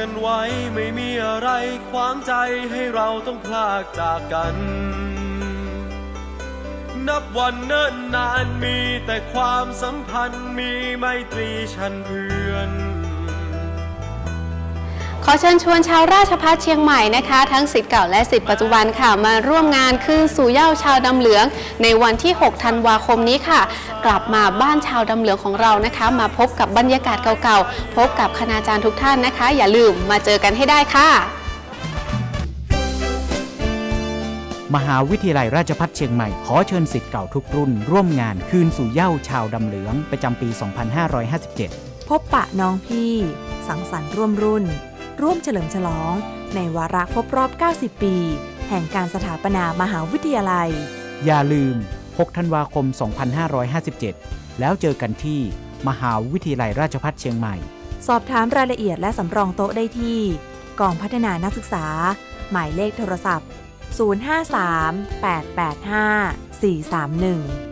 กันไว้ ไม่มีอะไรขวางใจให้เราต้องพลากจากกัน นับวันเนิ่นนานมีแต่ความสัมพันธ์มีไมตรีฉันเพื่อน อเชิญชวนชาวราชพัฒเชียงใหม่นะคะ ทั้งสิทธิ์เก่าและสิทธิ์ปัจจุบันค่ะ มาร่วมงานคืนสู่เหย้าชาวดำเหลือง ในวันที่ 6 ธันวาคมนี้ค่ะ กลับมาบ้านชาวดำเหลืองของเรานะคะ มาพบกับบรรยากาศเก่าๆ พบกับคณาจารย์ทุกท่านนะคะ อย่าลืมมาเจอกันให้ได้ค่ะ มหาวิทยาลัยราชภัฏเชียงใหม่ ขอเชิญสิทธิ์เก่าทุกรุ่น ร่วมงานคืนสู่เหย้าชาวดำเหลืองประจำปี 2557 พบปะน้องพี่ สังสรรค์ร่วมรุ่น ร่วมเฉลิมฉลอง ในวาระครบรอบ 90 ปี แห่งการสถาปนามหาวิทยาลัย อย่าลืม 6 ธันวาคม 2557 แล้วเจอกันที่มหาวิทยาลัยราชภัฏเชียงใหม่ สอบถามรายละเอียดและสำรองโต๊ะได้ที่ กองพัฒนานักศึกษา หมายเลขโทรศัพท์ 053 885 431